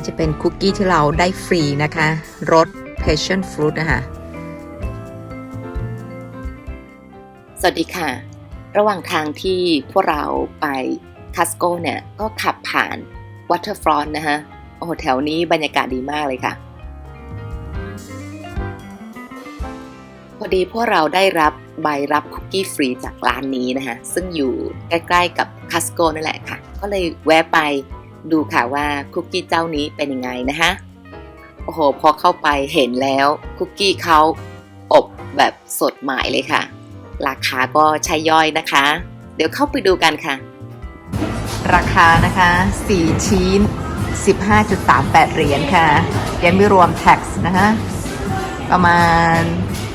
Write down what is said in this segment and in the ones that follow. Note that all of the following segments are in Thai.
นี่จะเป็นคุกกี้ที่เราได้ฟรีนะคะรส passion fruit นะคะสวัสดีค่ะ ระหว่างทางที่พวกเราไปคัสโกเนี่ย ก็ขับผ่านวอเตอร์ฟรอนนะฮะโอ้โหแถวนี้บรรยากาศดีมากเลยค่ะ พอดีพวกเราได้รับใบรับคุกกี้ฟรีจากร้านนี้นะคะซึ่งอยู่ใกล้ๆกับคัสโกนั่นแหละค่ะ ก็เลยแวะไป ดูค่ะว่าคุกกี้เจ้านี้เป็นยังไงนะคะโอ้โหพอเข้าไปเห็นแล้วคุกกี้เขาอบแบบสดใหม่เลยค่ะ ราคาก็ใช้ย่อยนะคะ เดี๋ยวเข้าไปดูกันค่ะ ราคานะคะ 4 ชิ้น 15.38 เหรียญค่ะ ยังไม่รวม tax นะคะประมาณ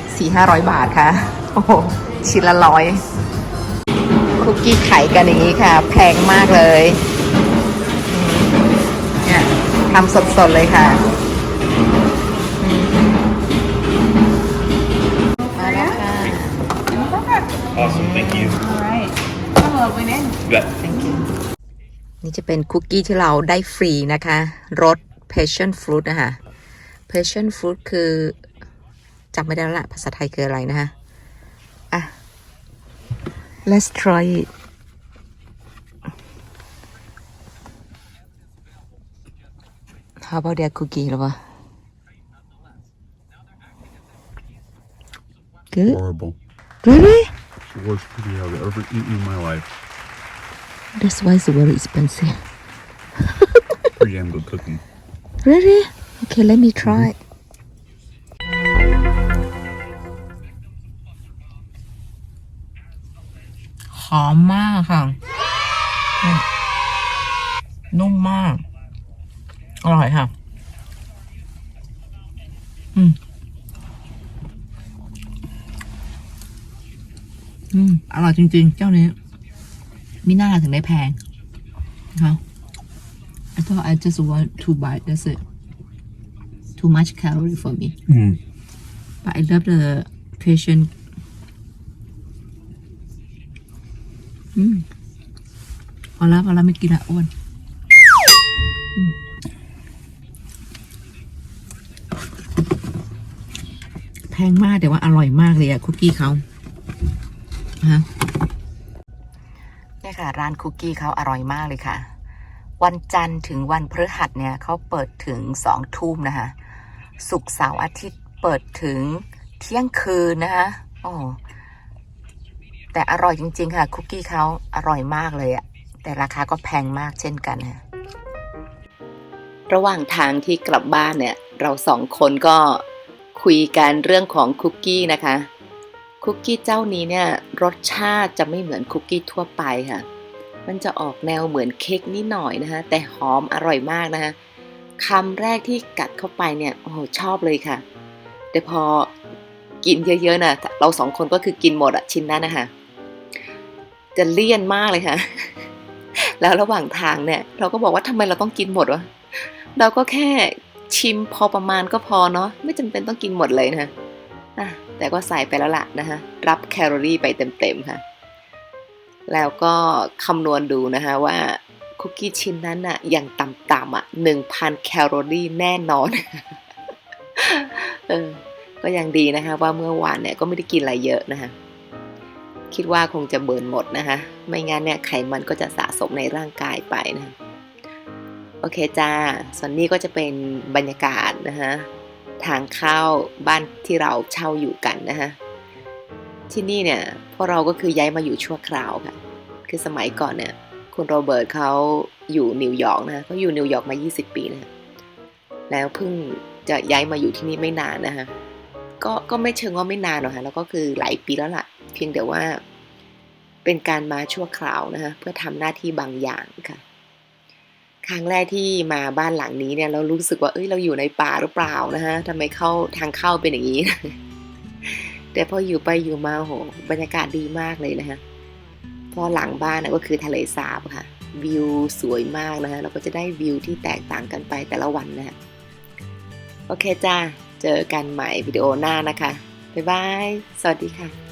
4-500 บาทค่ะ โอ้โห ชิ้นละร้อย คุกกี้ไข่กันอย่างนี้ค่ะ แพงมากเลย ทำสดๆเลยค่ะอืมมาแล้วค่ะ Awesome, thank you. All right. Hello, Winnie. You bet. Thank you นี่จะเป็นคุกกี้ที่เราได้ฟรีนะคะรส passion fruit นะคะ passion fruit คือจำไม่ได้แล้วละภาษาไทยคืออะไรนะคะอะ let's try it how about their cookie หรอวะ good Horrible. really The worst cookie I've ever eaten in my life. that's why it's very expensive Pretty damn good cookie. Really? Okay, let me try. หอมมากค่ะอืมนุ่มมาก อร่อยค่ะ อืม อืม อร่อยจริง ๆ เจ้านี้มิน่าถึงได้แพงนะคะ I thought I just want two bite. That's it. Too much calorie for me. Mm. But I love the Asian. อืมพอแล้วพอแล้วไม่กินละอ้วน พงมากแต่ว่าอร่อยมากเลยอะคุกกี้เขาฮะเนี่ยค่ะ ร้านคุกกี้เขาอร่อยมากเลยค่ะ วันจันทร์ถึงวันพฤหัสเนี่ยเขาเปิดถึงสองทุ่มนะคะศุกร์เสาร์อาทิตย์เปิดถึงเที่ยงคืนนะคะโอ้แต่อร่อยจริง ๆ ค่ะ คุกกี้เขาอร่อยมากเลยอะแต่ราคาก็แพงมากเช่นกันค่ะระหว่างทางที่กลับบ้านเนี่ย เราสองคนก็ คุยกันเรื่องของคุกกี้นะคะ คุกกี้เจ้านี้เนี่ยรสชาติจะไม่เหมือนคุกกี้ทั่วไปค่ะ มันจะออกแนวเหมือนเค้กนิดหน่อยนะคะ แต่หอมอร่อยมากนะคะคำแรกที่กัดเข้าไปเนี่ยโอ้โหชอบเลยค่ะ แต่พอกินเยอะๆนะเราสองคนก็คือกินหมดอะชิ้นนั้นนะคะจะเลี่ยนมากเลยค่ะ แล้วระหว่างทางเนี่ย เราก็บอกว่าทำไมเราต้องกินหมดวะเราก็แค่ ชิมพอประมาณก็พอเนาะไม่จำเป็นต้องกินหมดเลยนะะแต่ก็ใส่ไปแล้วล่ะนะคะรับแคลอรี่ไปเต็มๆค่ะ แล้วก็คำนวณดูนะคะว่าคุกกี้ชิ้นนั้นอะอย่างต่ำๆอะหนึ่งพันแคลอรี่แน่นอนเออก็ยังดีนะคะว่าเมื่อวานเนี่ยก็ไม่ได้กินอะไรเยอะนะคะคิดว่าคงจะเบิร์นหมดนะคะ ไม่งั้นเนี่ยไขมันก็จะสะสมในร่างกายไปนะคะ โอเคจ้าส่วนนี้ก็จะเป็นบรรยากาศนะคะทางเข้าบ้านที่เราเช่าอยู่กันนะคะที่นี่เนี่ยพวกเราก็คือย้ายมาอยู่ชั่วคราวค่ะ คือสมัยก่อนเนี่ยคุณโรเบิร์ตเขาอยู่นิวยอร์กนะคะเขาอยู่นิวยอร์กมา 20 ปีนะคะแล้วเพิ่งจะย้ายมาอยู่ที่นี่ไม่นานนะคะ ก็ก็ไม่เชิงว่าไม่นานหรอกค่ะแล้วก็คือหลายปีแล้วล่ะ เพียงแต่ว่าเป็นการมาชั่วคราวนะคะเพื่อทำหน้าที่บางอย่างค่ะ ครั้งแรกที่มาบ้านหลังนี้เนี่ยเรารู้สึกว่าเอ้ยเราอยู่ในป่าหรือเปล่านะฮะทำไมเข้าทางเข้าเป็นอย่างนี้ แต่พออยู่ไปอยู่มาโหบรรยากาศดีมากเลยนะฮะพอหลังบ้านนะก็คือทะเลสาบค่ะ วิวสวยมากนะฮะเราก็จะได้วิวที่แตกต่างกันไปแต่ละวันนะฮะโอเคจ้าเจอกันใหม่วิดีโอหน้านะคะบ๊ายบาย สวัสดีค่ะ